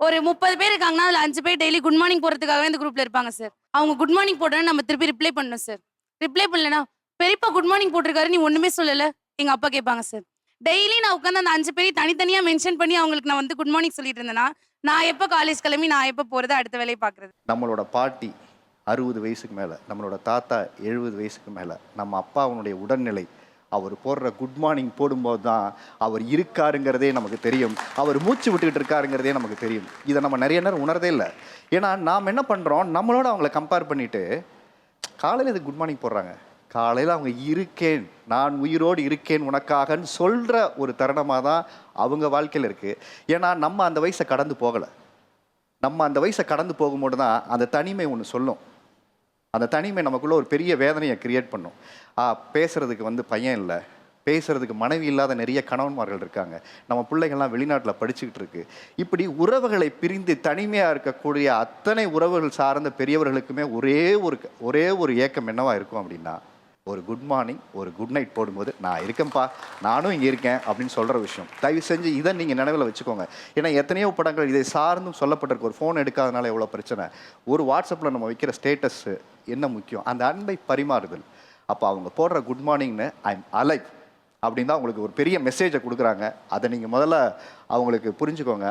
ஒரு முப்பது பேர் இருக்காங்கன்னா அதுல அஞ்சு பேர் டெய்லி குட் மார்னிங் போறதுக்காகவே இந்த குரூப்ல இருப்பாங்க சார் அவங்க குட் மார்னிங் போட்டோன்னு நம்ம திருப்பி ரிப்ளை பண்ணணும் சார் ரிப்ளை பண்ணலனா பெரியப்பா குட் மார்னிங் போட்டிருக்காரு நீ ஒண்ணுமே சொல்லல எங்க அப்பா கேட்பாங்க சார் டெய்லி நான் உட்காந்து அந்த அஞ்சு பேரையும் தனித்தனியா மென்ஷன் பண்ணி அவங்களுக்கு நான் வந்து குட் மார்னிங் சொல்லிட்டு இருந்தேன்னா நான் எப்போ காலேஜ் கிளம்பி நான் எப்போ போறது அடுத்த வேலையை பாக்குறது நம்மளோட பாட்டி அறுபது வயசுக்கு மேலே நம்மளோட தாத்தா எழுபது வயசுக்கு மேலே நம்ம அப்பாவுடைய உடல்நிலை அவர் போடுற குட் மார்னிங் போடும்போது தான் அவர் இருக்காருங்கிறதே நமக்கு தெரியும். அவர் மூச்சு விட்டுக்கிட்டு இருக்காருங்கிறதே நமக்கு தெரியும். இதை நம்ம நிறைய நேரம் உணர்றதே இல்லை. ஏன்னா நாம் என்ன பண்ணுறோம் நம்மளோட அவங்கள கம்பேர் பண்ணிட்டு காலையில் இது குட் மார்னிங் போடுறாங்க? காலையில் அவங்க இருக்கேன் நான் உயிரோடு இருக்கேன் உனக்காகன்னு சொல்கிற ஒரு தருணமாக தான் அவங்க வாழ்க்கையில் இருக்குது ஏன்னா நம்ம அந்த வயசை கடந்து போகலை. நம்ம அந்த வயசை கடந்து போகும்போது தான் அந்த தனிமை ஒன்று சொல்லும். அந்த தனிமை நமக்குள்ளே ஒரு பெரிய வேதனையை கிரியேட் பண்ணும். பேசுகிறதுக்கு வந்து பையன் இல்லை. பேசுறதுக்கு மனைவி இல்லாத நிறைய கணவன்மார்கள் இருக்காங்க. நம்ம பிள்ளைகள்லாம் வெளிநாட்டில் படிச்சுக்கிட்டு இருக்கு. இப்படி உறவுகளை பிரிந்து தனிமையாக இருக்கக்கூடிய அத்தனை உறவுகள் சார்ந்த பெரியவர்களுக்குமே ஒரே ஒரு ஒரே ஒரு ஏக்கம் என்னவா இருக்கும் அப்படின்னா ஒரு குட் மார்னிங் ஒரு குட் நைட் போடும்போது நான் இருக்கேன்ப்பா நானும் இங்கே இருக்கேன் அப்படின்னு சொல்கிற விஷயம். தயவு செஞ்சு இதை நீங்கள் நினைவில் வச்சுக்கோங்க. ஏன்னா எத்தனையோ படங்கள் இதை சார்ந்தும் சொல்லப்பட்டிருக்கு. ஒரு ஃபோன் எடுக்காதனால எவ்வளோ பிரச்சனை. ஒரு வாட்ஸ்அப்பில் நம்ம வைக்கிற ஸ்டேட்டஸ்ஸு என்ன முக்கியம்? அந்த அன்பை பரிமாறுதல். அப்போ அவங்க போடுற குட் மார்னிங்னு ஐ எம் அலைவ் அப்படின்னு தான் உங்களுக்கு ஒரு பெரிய மெசேஜை கொடுக்குறாங்க. அதை நீங்கள் முதல்ல அவங்களுக்கு புரிஞ்சுக்கோங்க.